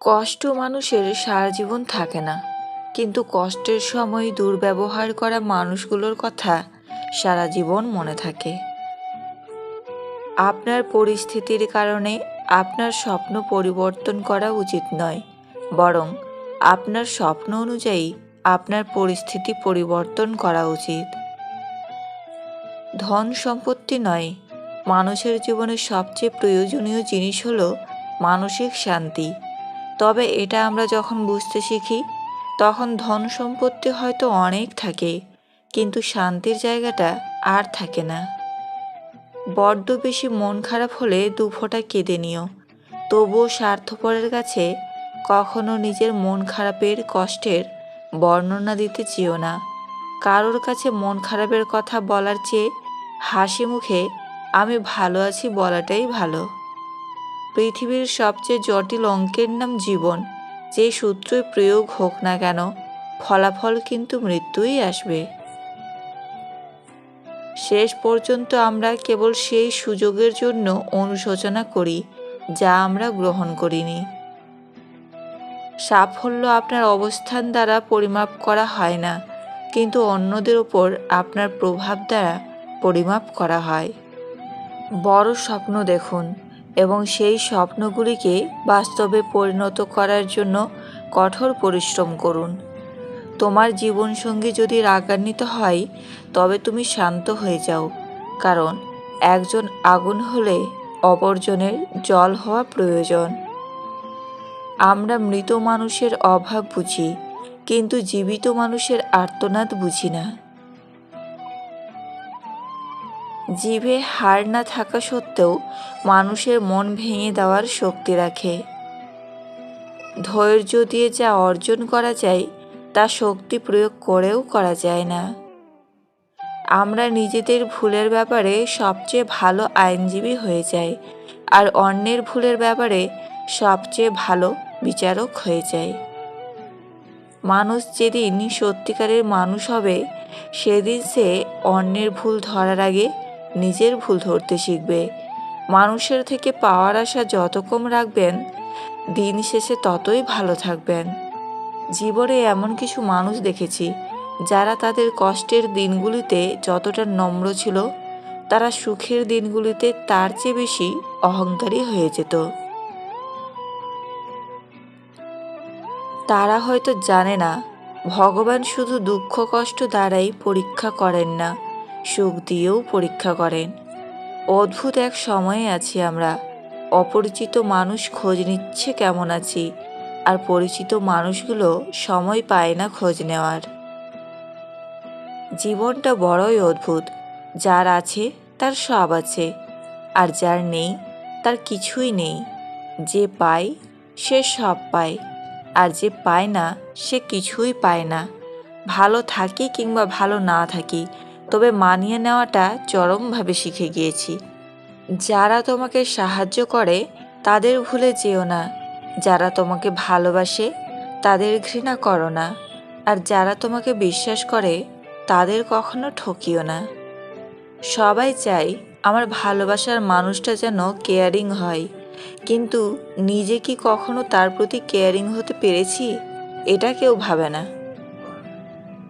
কষ্ট মানুষের সারা জীবন থাকে না। কিন্তু কষ্টের সময় দুর্ব্যবহার করা মানুষগুলোর কথা সারা জীবন মনে থাকে। আপনার পরিস্থিতির কারণে আপনার স্বপ্ন পরিবর্তন করা উচিত নয়, বরং আপনার স্বপ্ন অনুযায়ী আপনার পরিস্থিতি পরিবর্তন করা উচিত। ধন সম্পত্তি নয়, মানুষের জীবনে সবচেয়ে প্রয়োজনীয় জিনিস হলো মানসিক শান্তি। তবে এটা আমরা যখন বুঝতে শিখি, তখন ধন সম্পত্তি হয়তো অনেক থাকে, কিন্তু শান্তির জায়গাটা আর থাকে না। বড্ড বেশি মন খারাপ হলে দু ফোঁটা কেঁদে নিও। তবুও স্বার্থপরের কাছে কখনো নিজের মন খারাপের কষ্টের বর্ণনা দিতে চেয়েও না। কারোর কাছে মন খারাপের কথা বলার চেয়ে হাসি মুখে আমি ভালো আছি বলাটাই ভালো। পৃথিবীর সবচেয়ে জটিল অঙ্কের নাম জীবন। যে সূত্রই প্রয়োগ হোক না কেন, ফলাফল কিন্তু মৃত্যুই আসবে। শেষ পর্যন্ত আমরা কেবল সেই সুযোগের জন্য অনুশোচনা করি, যা আমরা গ্রহণ করিনি। সাফল্য আপনার অবস্থান দ্বারা পরিমাপ করা হয় না, কিন্তু অন্যদের ওপর আপনার প্রভাব দ্বারা পরিমাপ করা হয়। বড় স্বপ্ন দেখুন এবং সেই স্বপ্নগুলিকে বাস্তবে পরিণত করার জন্য কঠোর পরিশ্রম করুন। তোমার জীবনসঙ্গী যদি রাগান্বিত হয়, তবে তুমি শান্ত হয়ে যাও, কারণ একজন আগুন হলে অপরজনের জল হওয়া প্রয়োজন। আমরা মৃত মানুষের অভাব বুঝি, কিন্তু জীবিত মানুষের আর্তনাদ বুঝি না। জিভে হার না থাকা সত্ত্বেও মানুষের মন ভেঙে দেওয়ার শক্তি রাখে। ধৈর্য দিয়ে যা অর্জন করা যায়, তা শক্তি প্রয়োগ করেও করা যায় না। আমরা নিজেদের ভুলের ব্যাপারে সবচেয়ে ভালো আইনজীবী হয়ে যাই, আর অন্যের ভুলের ব্যাপারে সবচেয়ে ভালো বিচারক হয়ে যায় মানুষ যেদিন সত্যিকারের মানুষ হবে, সেদিন সে অন্যের ভুল ধরার আগে নিজের ভুল ধরতে শিখবে। মানুষের থেকে পাওয়ার আশা যত কম রাখবেন, দিন শেষে ততই ভালো থাকবেন। জীবনে এমন কিছু মানুষ দেখেছি, যারা তাদের কষ্টের দিনগুলিতে যতটা নম্র ছিল, তারা সুখের দিনগুলিতে তার চেয়ে বেশি অহংকারী হয়ে যেত। তারা হয়তো জানে না, ভগবান শুধু দুঃখ কষ্ট দ্বারাই পরীক্ষা করেন না। সুখ দিয়েও পরীক্ষা করেন। অদ্ভুত এক সময়ে আছি আমরা। অপরিচিত মানুষ খোঁজ নিচ্ছে কেমন আছি, আর পরিচিত মানুষগুলো সময় পায় না খোঁজ নেওয়ার। জীবনটা বড়ই অদ্ভুত। যার আছে, তার সব আছে। আর যার নেই, তার কিছুই নেই। যে পায়, সে সব পায়। আর যে পায় না, সে কিছুই পায় না। ভালো থাকি কিংবা ভালো না থাকি তবে মানিয়ে নেওয়াটা চরমভাবে শিখে গিয়েছি। যারা তোমাকে সাহায্য করে, তাদের ভুলে যেও না। যারা তোমাকে ভালোবাসে, তাদের ঘৃণা করো না। আর যারা তোমাকে বিশ্বাস করে, তাদের কখনো ঠকিও না। সবাই চাই আমার ভালোবাসার মানুষটা যেন কেয়ারিং হয়। কিন্তু নিজে কি কখনো তার প্রতি কেয়ারিং হতে পেরেছি? এটা কেউ ভাবে না।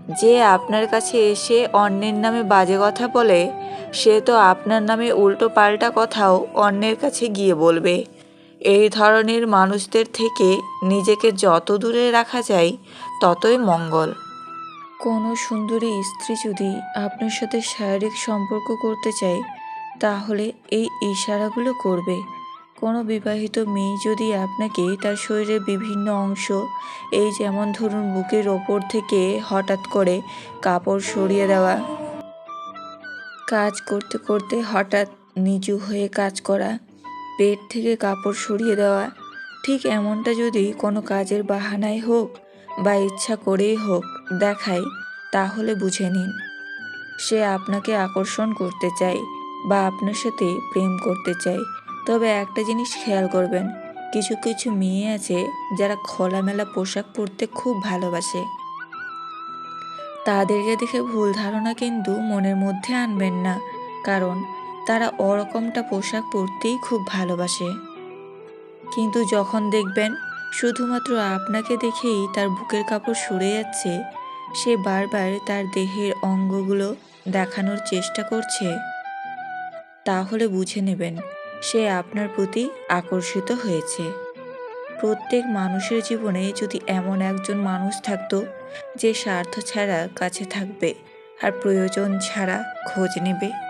যে আপনার কাছে এসে অন্যের নামে বাজে কথা বলে, সে তো আপনার নামে উল্টো পাল্টা কথাও অন্যের কাছে গিয়ে বলবে। এই ধরনের মানুষদের থেকে নিজেকে যত দূরে রাখা যায়, ততই মঙ্গল। কোনো সুন্দরী স্ত্রী যদি আপনার সাথে শারীরিক সম্পর্ক করতে চায়, তাহলে এই ইশারাগুলো করবে। কোনো বিবাহিত মেয়ে যদি আপনাকে তার শরীরের বিভিন্ন অংশ, এই যেমন ধরুন বুকের ওপর থেকে হঠাৎ করে কাপড় সরিয়ে দেওয়া, কাজ করতে করতে হঠাৎ নিচু হয়ে কাজ করা, পেট থেকে কাপড় সরিয়ে দেওয়া, ঠিক এমনটা যদি কোনো কাজের বাহানায় হোক বা ইচ্ছা করেই হোক দেখায়, তাহলে বুঝে নিন। সে আপনাকে আকর্ষণ করতে চায় বা আপনার সাথে প্রেম করতে চায়। তবে একটা জিনিস খেয়াল করবেন, কিছু কিছু মেয়ে আছে যারা খোলামেলা পোশাক পরতে খুব ভালোবাসে। তাদেরকে দেখে ভুল ধারণা কিন্তু মনের মধ্যে আনবেন না, কারণ তারা ওরকমটা পোশাক পরতেই খুব ভালোবাসে। কিন্তু যখন দেখবেন শুধুমাত্র আপনাকে দেখেই তার বুকের কাপড় সরে যাচ্ছে, সে বারবার তার দেহের অঙ্গগুলো দেখানোর চেষ্টা করছে, তাহলে বুঝে নেবেন সে আপনার প্রতি আকর্ষিত হয়েছে। প্রত্যেক মানুষের জীবনে যদি এমন একজন মানুষ থাকত, যে স্বার্থ ছাড়া কাছে থাকবে আর প্রয়োজন ছাড়া খোঁজ নেবে।